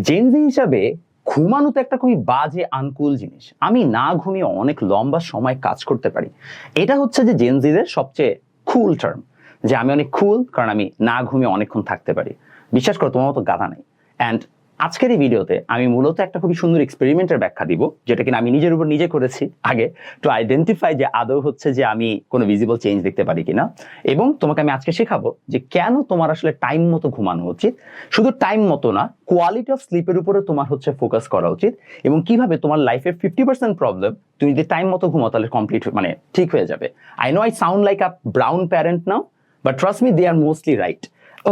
Gen Z হিসাবে ঘুমানো তো একটা খুবই বাজে আনকুল জিনিস। আমি না ঘুমিয়ে অনেক লম্বা সময় কাজ করতে পারি। এটা হচ্ছে যে জেনজিদের সবচেয়ে কুল টার্ম যে আমি অনেক কুল কারণ আমি না ঘুমিয়ে অনেকক্ষণ থাকতে পারি। বিশ্বাস করো, তোমার মতো গাধা নেই। অ্যান্ড আজকের এই ভিডিওতে আমি মূলত একটা খুবই সুন্দর এক্সপেরিমেন্টের ব্যাখ্যা দিব, যেটা কিনা আমি নিজের উপর নিজে করেছি আগে টু আইডেন্টিফাই যে আদৌ হচ্ছে যে আমি কোনো ভিজিবল চেঞ্জ দেখতে পারি কিনা। এবং তোমাকে আমি আজকে শেখাবো যে কেন তোমার আসলে টাইম মতো ঘুমানো উচিত। শুধু টাইম মতো না কোয়ালিটি অফ স্লিপের উপরে তোমার হচ্ছে ফোকাস করা উচিত। এবং কীভাবে তোমার লাইফের ফিফটি পার্সেন্ট প্রবলেম তুমি যদি টাইম মতো ঘুমাও তাহলে কমপ্লিট মানে ঠিক হয়ে যাবে। I know I sound like a brown parent now but trust me they are mostly right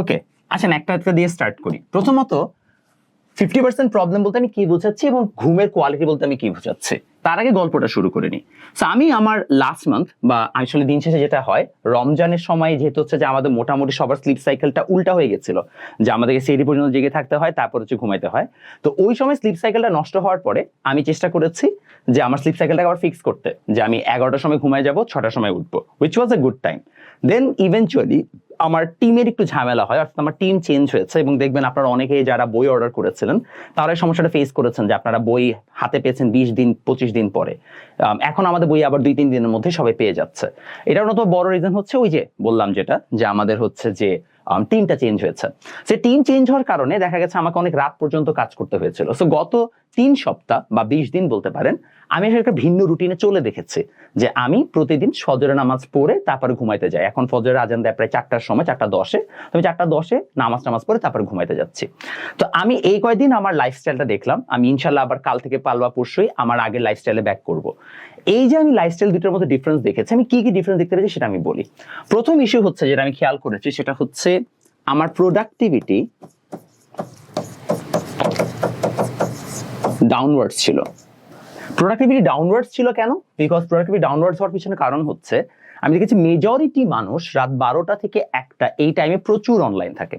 okay আচ্ছা একটা একটা দিয়ে স্টার্ট করি। প্রথমত ফিফটি পার্সেন্ট প্রবলেম বলতে আমি কি বোঝাচ্ছি এবং ঘুমের কোয়ালিটি বলতে আমি কি বোঝাচ্ছি? তার আগে গল্পটা শুরু করে নিই। So, আমি আমার লাস্ট মান্থ বা আসলে দিন শেষে যেটা হয় রমজানের সময় যেহেতু হচ্ছে যে আমাদের মোটামুটি সবার স্লিপ সাইকেলটা উল্টা হয়ে গেছিল যে আমাদেরকে সেই পর্যন্ত জেগে থাকতে হয় তারপর হচ্ছে ঘুমাইতে হয়। তো ওই সময় স্লিপ সাইকেলটা নষ্ট হওয়ার পরে আমি চেষ্টা করেছি যে আমার স্লিপ সাইকেলটাকে আবার ফিক্স করতে যে আমি এগারোটার সময় ঘুমায় যাব ছটার সময় উঠবো which was a good time then eventually আমার টিমের একটু ঝামেলা হয়, অর্থাৎ আমার টিম চেঞ্জ হয়েছে এবং দেখবেন আপনারা অনেকেই যারা বই অর্ডার করেছিলেন, তারা সমস্যাটা ফেস করেছেন যে আপনারা বই হাতে পেয়েছেন বিশ দিন, পঁচিশ দিন পরে। এখন আমাদের বই আবার দুই, তিন দিনের মধ্যে সবাই পেয়ে যাচ্ছে। এটার মতো বড় রিজন হচ্ছে ওই যে বললাম যেটা, যে আমাদের হচ্ছে যে টিমটা চেঞ্জ হয়েছে। সে টিম চেঞ্জ হওয়ার কারণে দেখা গেছে আমাকে অনেক রাত পর্যন্ত কাজ করতে হয়েছিল। সো গত তিন সপ্তাহ বা বিশ দিন বলতে পারেন, আমি একটা ভিন্ন রুটিনে চলে দেখেছি যে আমি প্রতিদিন ফজরের নামাজ পড়ে তারপরে ঘুমাইতে যাই। এখন ফজরের আজান দেয় প্রায় চারটার সময়, চারটা দশে। আমি চারটা দশে নামাজ নামাজ পড়ে তারপরে ঘুমাইতে যাচ্ছি। তো আমি এই কয়দিন আমার লাইফস্টাইলটা দেখলাম। আমি ইনশাল্লাহ আবার কাল থেকে পালবা পরশুই আমার আগের লাইফস্টাইলে ব্যাক করব। এই যে আমি লাইফস্টাইল দুটোর মধ্যে ডিফারেন্স দেখেছি, আমি কি কি ডিফারেন্স দেখতে পেরেছি সেটা আমি বলি। প্রথম ইস্যু হচ্ছে যেটা আমি খেয়াল করেছি, সেটা হচ্ছে আমার প্রোডাক্টিভিটি ডাউনওয়ার্ডস ছিল। প্রোডাক্টিভিটি ডাউনওয়ার্ডস ছিল কেন? বিকজ প্রোডাক্টিভিটি ডাউনওয়ার্ডস হওয়ার পিছনে কারণ হচ্ছে, আমি দেখেছি মেজরিটি মানুষ রাত বারোটা থেকে একটা, এই টাইমে প্রচুর অনলাইন থাকে।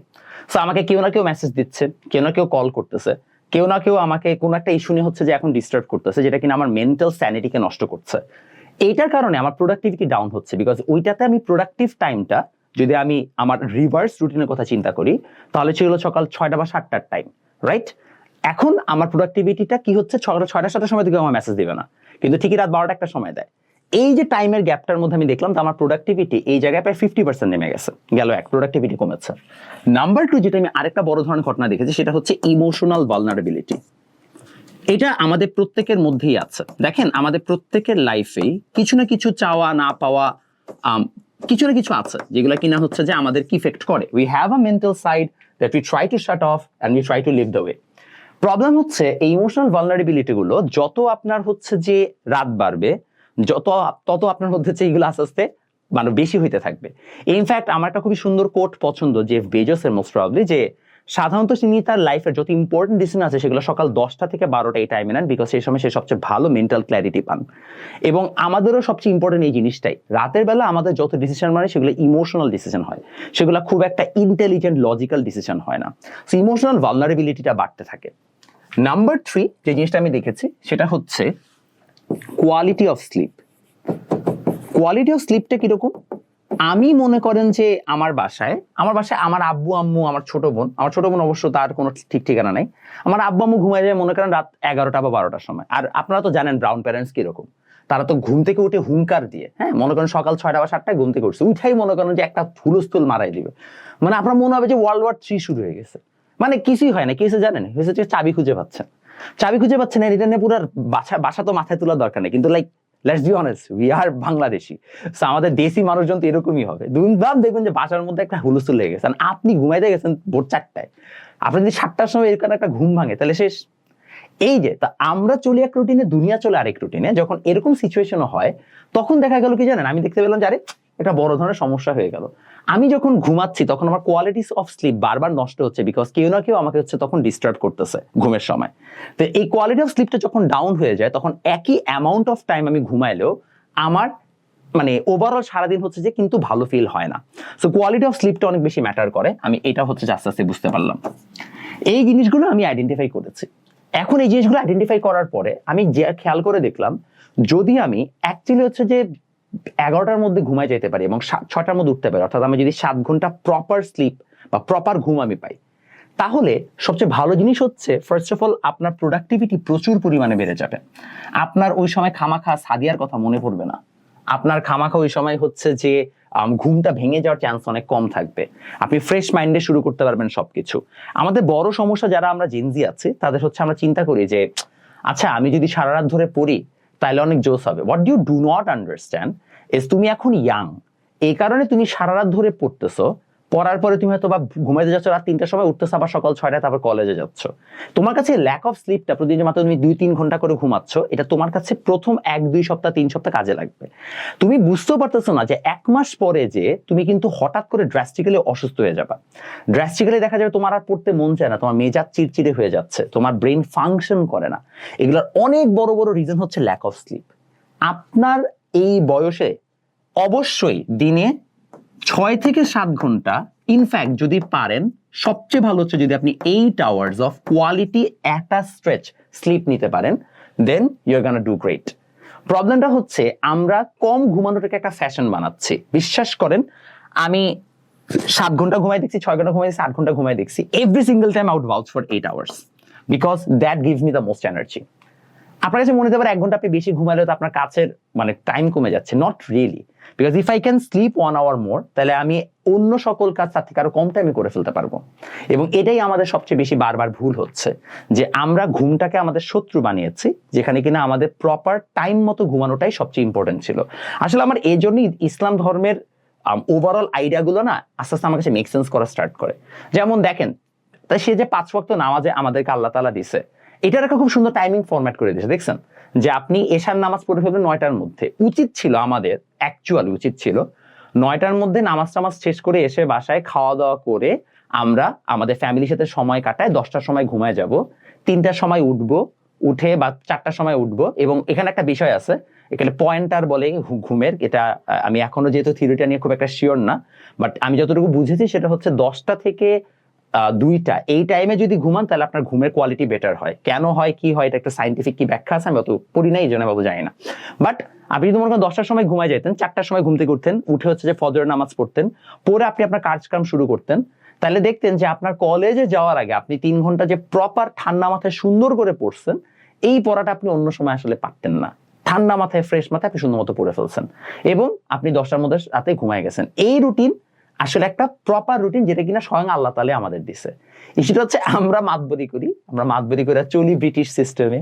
সো আমাকে কেউ না কেউ মেসেজ দিচ্ছে, কেউ না কেউ কল করতেছে। কেউ না কেউ আমাকে কোনো একটা ইস্যু নিয়ে হচ্ছে যে এখন ডিস্টার্ব করতেছে, যেটা কিনা আমার মেন্টাল স্যানিটিকে নষ্ট করছে। এইটার কারণে আমার প্রোডাক্টিভিটি ডাউন হচ্ছে বিকজ ওইটাতে আমি প্রোডাক্টিভ টাইমটা যদি আমি আমার রিভার্স রুটিনের কথা চিন্তা করি, তাহলে ছিল সকাল ছয়টা বা সাতটার টাইম রাইট এখন আমার প্রোডাক্টিভিটিটা কি হচ্ছে? ছটা ছয়টা সাতটার সময় থেকে আমার মেসেজ দেবে না। কিন্তু ঠিকই রাত বারোটা একটা সময় দেয়। এই যে টাইমের গ্যাপটার মধ্যে আমি দেখলাম তো আমার প্রোডাক্টিভিটি এই জায়গায় প্রায় ফিফটি পার্সেন্ট নেমে গেছে। গেল এক প্রোডাক্টিভিটি কমেছে। নাম্বার টু যেটা আমি আরেকটা বড় ধরনের ঘটনা দেখেছি, সেটা হচ্ছে ইমোশনাল ভালনারেবিলিটি এটা আমাদের প্রত্যেকের মধ্যেই আছে। দেখেন, আমাদের প্রত্যেকের লাইফেই কিছু না কিছু চাওয়া না পাওয়া কিছু না কিছু আছে, যেগুলো কিনা হচ্ছে যে আমাদের কি ইফেক্ট করে। We have a mental side that we try to shut off and we try to live the way problem হচ্ছে, এই ইমোশনাল ভালনারেবিলিটি গুলো, যত আপনার হচ্ছে যে রাত বাড়বে যত তত আপনার মধ্যে এইগুলো আস্তে আস্তে মানে বেশি হইতে থাকবে। ইনফ্যাক্ট আমার একটা খুবই সুন্দর কোট পছন্দ যে বেজসের মোস্ট প্রবলি যে, সাধারণত তিনি তার লাইফের যত ইম্পর্টেন্ট ডিসিশন আছে সেগুলো সকাল দশটা থেকে বারোটা এই টাইমে নেন বিকজ সেই সময় সে সবচেয়ে ভালো মেন্টাল ক্ল্যারিটি পান। এবং আমাদেরও সবচেয়ে ইম্পর্টেন্ট এই জিনিসটাই, রাতের বেলা আমাদের যত ডিসিশন মানে সেগুলো ইমোশনাল ডিসিশন হয়। সেগুলো খুব একটা ইন্টেলিজেন্ট লজিক্যাল ডিসিশন হয় না। সো ইমোশনাল ভালনারেবিলিটিটা বাড়তে থাকে। নাম্বার থ্রি যে জিনিসটা আমি দেখেছি সেটা হচ্ছে quality of sleep quality of স্লিপটা কীরকম? আমি মনে করেন যে আমার বাসায় আমার বাসায় আমার আব্বু, আম্মু, আমার ছোট বোন, আমার ছোট বোন অবশ্য তার কোনো ঠিক ঠিকানা নাই। আমার আব্বু, আম্মু ঘুমায় যায় মনে করেন রাত এগারোটা বা বারোটার সময়। আর আপনারা তো জানেন ব্রাউন প্যারেন্টস কীরকম। তারা তো ঘুম থেকে উঠে হুঙ্কার দিয়ে হ্যাঁ মনে করেন সকাল ছয়টা বা সাতটায় ঘুম থেকে উঠছে। উঠাই মনে করেন যে একটা হুলস্থুল মারাই দিবে। মানে আপনার মনে হবে যে ওয়ার্ল্ড ওয়ার থ্রি শুরু হয়ে গেছে। মানে কিছুই হয় না কিছু জানেন? হয়েছে চাবি খুঁজে পাচ্ছেন। চাবি খুঁজে পাচ্ছেন না, নিয়ে পুরো বাসা বাসা তো মাথায় তোলার দরকার নেই। কিন্তু like let's be honest we are Bangladeshi so আমাদের দেশি মানুষজন তো এরকমই হবে। দুমদাম দেখবেন যে বাসার মধ্যে একটা হুলস্থুল লেগে গেছে। আপনি ঘুমাইতে গেছেন ভোর চারটায়। আপনি যদি সাতটার সময় এরকম একটা ঘুম ভাঙে তাহলে শেষ। এই যে তা আমরা চলি এক রুটিনে দুনিয়া চলে আরেক রুটিনে যখন এরকম সিচুয়েশন হয় তখন দেখা গেল কি জানেন? আমি দেখতে পেলাম যে আরে এটা বড় ধরনের সমস্যা হয়ে গেল। আমি যখন ঘুমাচ্ছি, তখন আমার কোয়ালিটিস অফ স্লিপ বারবার নষ্ট হচ্ছে বিকজ কেউ না কেউ আমাকে হচ্ছে তখন ডিস্টার্ব করতেছে ঘুমের সময়। তো এই কোয়ালিটি অফ স্লিপটা যখন ডাউন হয়ে যায়, তখন একই অ্যামাউন্ট অফ টাইম আমি ঘুমাইলেও আমার মানে ওভারঅল সারাদিন হচ্ছে যে কিন্তু ভালো ফিল হয় না। সো কোয়ালিটি অফ স্লিপটা অনেক বেশি ম্যাটার করে। আমি এটা হচ্ছে আস্তে আস্তে বুঝতে পারলাম। এই জিনিসগুলো আমি আইডেন্টিফাই করেছি। এখন এই জিনিসগুলো আইডেন্টিফাই করার পরে আমি যে খেয়াল করে দেখলাম, যদি আমি অ্যাকচুয়ালি হচ্ছে যে এগারোটার মধ্যে ঘুমায় যেতে পারি এবং ছটার মধ্যে উঠতে পারি। অর্থাৎ আমি যদি সাত ঘণ্টা প্রপার স্লিপ বা প্রপার ঘুম আমি পাই, তাহলে সবচেয়ে ভালো জিনিস হচ্ছে ফার্স্ট অফ অল আপনার প্রোডাক্টিভিটি প্রচুর পরিমাণে বেড়ে যাবে। আপনার ওই সময় খামাখা সাদিয়ার কথা মনে পড়বে না। আপনার খামাখা ওই সময় হচ্ছে যে ঘুমটা ভেঙে যাওয়ার চান্স অনেক কম থাকবে। আপনি ফ্রেশ মাইন্ডে শুরু করতে পারবেন সবকিছু। আমাদের বড় সমস্যা যারা আমরা জেনজি আছে, তাদের হচ্ছে আমরা চিন্তা করি যে আচ্ছা আমি যদি সারা রাত ধরে পড়ি তাহলে অনেক জোস হবে। What you do not understand is তুমি এখন ইয়াং এই কারণে তুমি সারা রাত ধরে পড়তেছো। পড়ার পরে তুমি হয়তো বা ঘুমাইতে যাচ্ছ, রাত তিনটার সময় উঠতেছো, আবার সকাল ছয়টায় তারপর কলেজে যাচ্ছ। তোমার কাছে ল্যাক অফ স্লিপটা প্রতিদিন মাত্র তুমি দুই, তিন ঘণ্টা করে ঘুমাচ্ছ, এটা তোমার কাছে প্রথম এক, দুই সপ্তাহ, তিন সপ্তাহ কাজে লাগবে। তুমি বুঝতেও পারতেছো না যে এক মাস পরে যে তুমি কিন্তু হঠাৎ করে ড্রাস্টিক্যালি অসুস্থ হয়ে যাবা। ড্রাস্টিক্যালি দেখা যাবে তোমার আর পড়তে মন চায় না, তোমার মেজাজ চিড়চিড়ে হয়ে যাচ্ছে, তোমার ব্রেন ফাংশন করে না। এগুলোর অনেক বড় বড় রিজন হচ্ছে ল্যাক অফ স্লিপ আপনার এই বয়সে অবশ্যই দিনে ছয় থেকে সাত ঘণ্টা ইনফ্যাক্ট যদি পারেন, সবচেয়ে ভালো হচ্ছে যদি আপনি এইট আওয়ার্স অফ কোয়ালিটি একটা স্ট্রেচ স্লিপ নিতে পারেন then you're gonna do great প্রবলেমটা হচ্ছে, আমরা কম ঘুমানোটাকে একটা ফ্যাশন বানাচ্ছি। বিশ্বাস করেন, আমি সাত ঘণ্টা ঘুমাই দেখছি, ছয় ঘণ্টা ঘুমাই দেখছি, আট ঘণ্টা ঘুমাই দেখছি every single time out vouch for eight hours because that gives me the most energy আপনার কাছে মনে হতে পারে এক ঘণ্টা আপনি বেশি ঘুমালে তো আপনার কাছের মানে টাইম কমে যাচ্ছে। Not really because if I can sleep one hour more তাহলে আমি অন্য সকল কাজ তার থেকে আরও কম টাইমে করে ফেলতে পারব। এবং এটাই আমাদের সবচেয়ে বেশি বারবার ভুল হচ্ছে, যে আমরা ঘুমটাকে আমাদের শত্রু বানিয়েছি, যেখানে কিনা আমাদের প্রপার টাইম মতো ঘুমানোটাই সবচেয়ে ইম্পর্টেন্ট ছিল। আসলে আমার এই জন্যই ইসলাম ধর্মের ওভারঅল আইডিয়াগুলো না আস্তে আস্তে আমার কাছে মেক সেন্স করা স্টার্ট করে। যেমন দেখেন, তাই সে যে পাঁচ ওয়াক্ত নামাজে আমাদেরকে আল্লাহ তালা দিছে এটার একটা খুব সুন্দর টাইমিং ফরম্যাট করে দিয়েছে, দেখছেন? যে আপনি এশার নামাজ পড়ে ফেলবেন নয়টার মধ্যে। উচিত ছিল আমাদের অ্যাকচুয়ালি উচিত ছিল, নয়টার মধ্যে নামাজ টামাজ শেষ করে এসে বাসায় খাওয়া দাওয়া করে আমরা আমাদের ফ্যামিলির সাথে সময় কাটায়, দশটার সময় ঘুমায় যাব, তিনটার সময় উঠবো, উঠে বা চারটার সময় উঠবো এবং এখানে একটা বিষয় আছে, এখানে পয়েন্টার বলে ঘুমের, এটা আমি এখনও যেহেতু থিওরিটা নিয়ে খুব একটা শিওর না বাট আমি যতটুকু বুঝেছি সেটা হচ্ছে দশটা থেকে দুইটা। এই টাইমে যদি ঘুমান, তাহলে আপনার ঘুমের কোয়ালিটি বেটার হয়। কেন হয়, কি হয়, এটা একটা সাইন্টিফিক কি ব্যাখ্যা আছে, আমি অত পড়ি নাই, এই জন্য বাবু জানি না। বাট আপনি যদি মনে করেন দশটার সময় ঘুমায় যেতেন চারটার সময় ঘুম থেকে উঠতেন, উঠে হচ্ছে যে ফজর নামাজ পড়তেন পরে আপনি আপনার কাজকাম শুরু করতেন, তাহলে দেখতেন যে আপনার কলেজে যাওয়ার আগে আপনি তিন ঘণ্টা যে প্রপার ঠান্ডা মাথায় সুন্দর করে পড়ছেন, এই পড়াটা আপনি অন্য সময় আসলে পারতেন না। ঠান্ডা মাথায় ফ্রেশ মাথায় আপনি সুন্দর মতো পড়ে ফেলছেন। এবং আপনি দশটার মধ্যে রাতে ঘুমায় গেছেন। এই রুটিন আসলে একটা প্রপার রুটিন যেটা কিনা স্বয়ং আল্লাহ তালে আমাদের দিছে। সেটা হচ্ছে আমরা মাতবরি করি, আমরা মাতবরি করে চলি ব্রিটিশ সিস্টেমে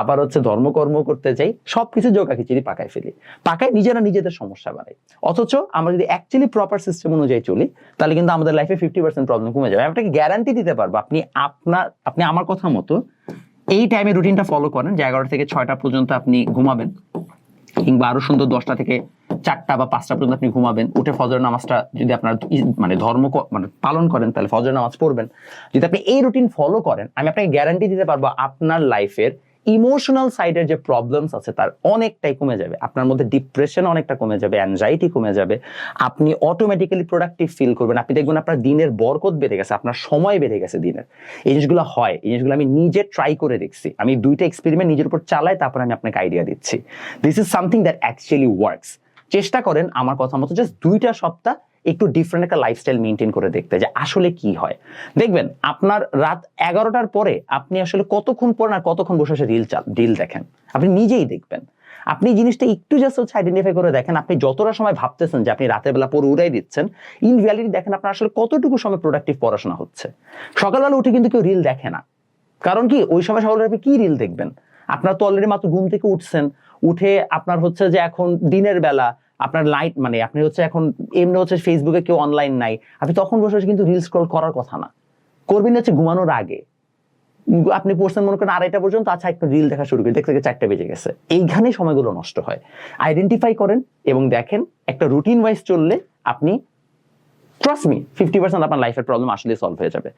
আবার হচ্ছে ধর্মকর্ম করতে যাই, সবকিছু যোগা খিচুড়ি পাকায় ফেলি। পাকায় নিজেরা নিজেদের সমস্যা বাড়াই অথচ আমরা যদি অ্যাকচুয়ালি প্রপার সিস্টেম অনুযায়ী চলি, তাহলে কিন্তু আমাদের লাইফে ফিফটি পার্সেন্ট প্রবলেম কমে যাবে। আপনাকে গ্যারান্টি দিতে পারব, আপনি আপনার, আপনি আমার কথা মতো এই টাইমে রুটিনটা ফলো করেন যে এগারোটা থেকে ছয়টা পর্যন্ত আপনি ঘুমাবেন, কিংবা আরও সুন্দর দশটা থেকে চারটা বা পাঁচটা পর্যন্ত আপনি ঘুমাবেন, উঠে ফজর নামাজটা যদি আপনার মানে ধর্ম মানে পালন করেন, তাহলে ফজর নামাজ পড়বেন। যদি আপনি এই রুটিন ফলো করেন, আমি আপনাকে গ্যারান্টি দিতে পারব আপনার লাইফের ইমোশনাল সাইডের যে প্রবলেমস আছে, তার অনেকটাই কমে যাবে। আপনার মধ্যে ডিপ্রেশন অনেকটা কমে যাবে অ্যাংজাইটি কমে যাবে। আপনি অটোমেটিক্যালি প্রোডাক্টিভ ফিল করবেন। আপনি দেখবেন আপনার দিনের বরকত বেড়ে গেছে, আপনার সময় বেড়ে গেছে দিনের। এই জিনিসগুলো হয়, এই জিনিসগুলো আমি নিজে ট্রাই করে দেখছি। আমি দুইটা এক্সপেরিমেন্ট নিজের উপর চালাই, তারপর আমি আপনাকে আইডিয়া দিচ্ছি। This is something that actually works চেষ্টা করেন আমার কথা মতো জাস্ট দুইটা সপ্তাহ একটু ডিফারেন্ট একটা লাইফস্টাইল মেনটেন করে দেখতে যে আসলে কি হয়। দেখবেন, আপনার রাত এগারোটার পরে আপনি আসলে কতক্ষণ পর আর কতক্ষণ বসে বসে রিল চাল রিল দেখেন। আপনি নিজেই দেখবেন। আপনি জিনিসটা একটু জাস্ট হচ্ছে আইডেন্টিফাই করে দেখেন, আপনি যতটা সময় ভাবতেছেন যে আপনি রাতের বেলা পরে উড়াই দিচ্ছেন ইন রিয়ালিটি দেখেন আপনার আসলে কতটুকু সময় প্রোডাক্টিভ পড়াশোনা হচ্ছে। সকালবেলা উঠে কিন্তু কেউ রিল দেখে না। কারণ কি, ওই সময় সকালবেলা আপনি কি রিল দেখবেন? আপনার তো অলরেডি মাত্র ঘুম থেকে উঠছেন, উঠে আপনার হচ্ছে যে এখন দিনের বেলা আপনার লাইট মানে আপনি হচ্ছে এখন এমনি হচ্ছে ফেসবুকে কেউ অনলাইন নাই, আপনি তখন বসে কিন্তু রিল স্ক্রল করার কথা না। করবেন হচ্ছে ঘুমানোর আগে। আপনি পড়ছেন মনে করেন আড়াইটা পর্যন্ত আচ্ছা একটু রিল দেখা শুরু করি, দেখতে দেখতে চারটা বেজে গেছে। এইখানেই সময়গুলো নষ্ট হয়। আইডেন্টিফাই করেন এবং দেখেন একটা রুটিন ওয়াইজ চললে আপনি ট্রাস্ট মি ফিফটি পার্সেন্ট আপনার লাইফের প্রবলেম আসলে সলভ হয়ে যাবে।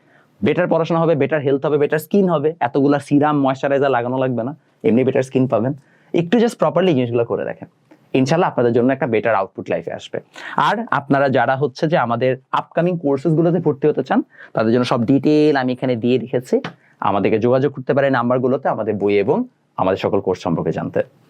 বেটার পড়াশোনা হবে বেটার হেলথ হবে বেটার স্কিন হবে। এতগুলা সিরাম ময়শ্চারাইজার লাগানো লাগবে না। এমনি বেটার স্কিন পাবেন। একটু জাস্ট প্রপারলি জিনিসগুলো করে দেখেন। ইনশাল্লাহ আপনাদের জন্য একটা বেটার আউটপুট লাইফে আসবে। আর আপনারা যারা হচ্ছে যে আমাদের আপকামিং কোর্সেস গুলোতে ভর্তি হতে চান, তাদের জন্য সব ডিটেল আমি এখানে দিয়ে রেখেছি। আমাদেরকে যোগাযোগ করতে পারেন নাম্বারগুলোতে আমাদের বই এবং আমাদের সকল কোর্স সম্পর্কে জানতে।